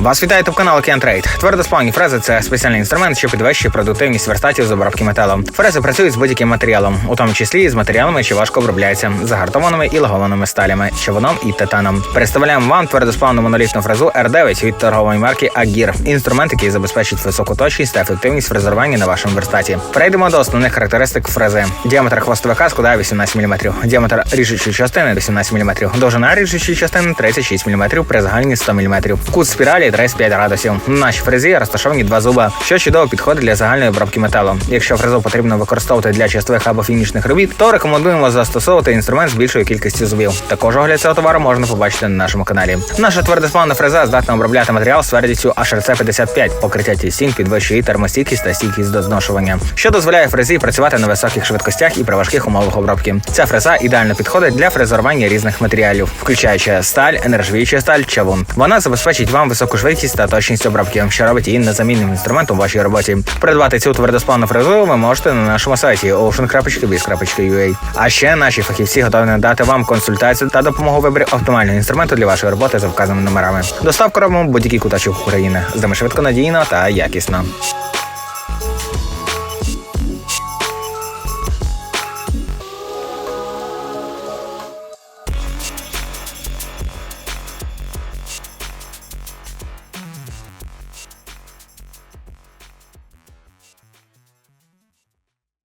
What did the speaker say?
Вас вітає топ канал Трейд. Твердосплавні фрези це спеціальний інструмент, що підвищує продуктивність верстатів з обробки металу. Фрези працюють з будь-яким матеріалом, у тому числі з матеріалами, що важко обробляються, загартованими і лагованими сталями, човуном і титаном. Представляємо вам твердосплавну монолітну фрезу R9 від торгової марки Agir. Інструмент, який забезпечить високу точність та ефективність фрезерування на вашому верстаті. Перейдемо до основних характеристик фрези. Діаметр хвостовика складає 18 мм, діаметр ріжучої частини 18 мм, довжина ріжучої частини 36 мм при загальні 100 мм. Кут спіралі 35 градусів. На нашій фрезі розташовані два зуба, що чудово підходить для загальної обробки металу. Якщо фрезу потрібно використовувати для чистових або фінішних робіт, то рекомендуємо застосовувати інструмент з більшою кількістю зубів. Також огляд цього товару можна побачити на нашому каналі. Наша твердосплавна фреза здатна обробляти матеріал з твердістю HRC 55. Покриття тістін підвищує термостійкість та стійкість до зношування, що дозволяє фрезі працювати на високих швидкостях і при важких умовах обробки. Ця фреза ідеально підходить для фрезерування різних матеріалів, включаючи сталь, нержавіюча сталь, чавун. Вона забезпечить вам високу швидкість та точність обробки, що робить її незамінним інструментом у вашій роботі. Придбати цю твердосплавну фрезу ви можете на нашому сайті ocean.biz.ua. А ще наші фахівці готові надати вам консультацію та допомогу виборі оптимального інструменту для вашої роботи за вказаними номерами. Доставку робимо будь-який куточок України. З нами швидко надійно та якісно.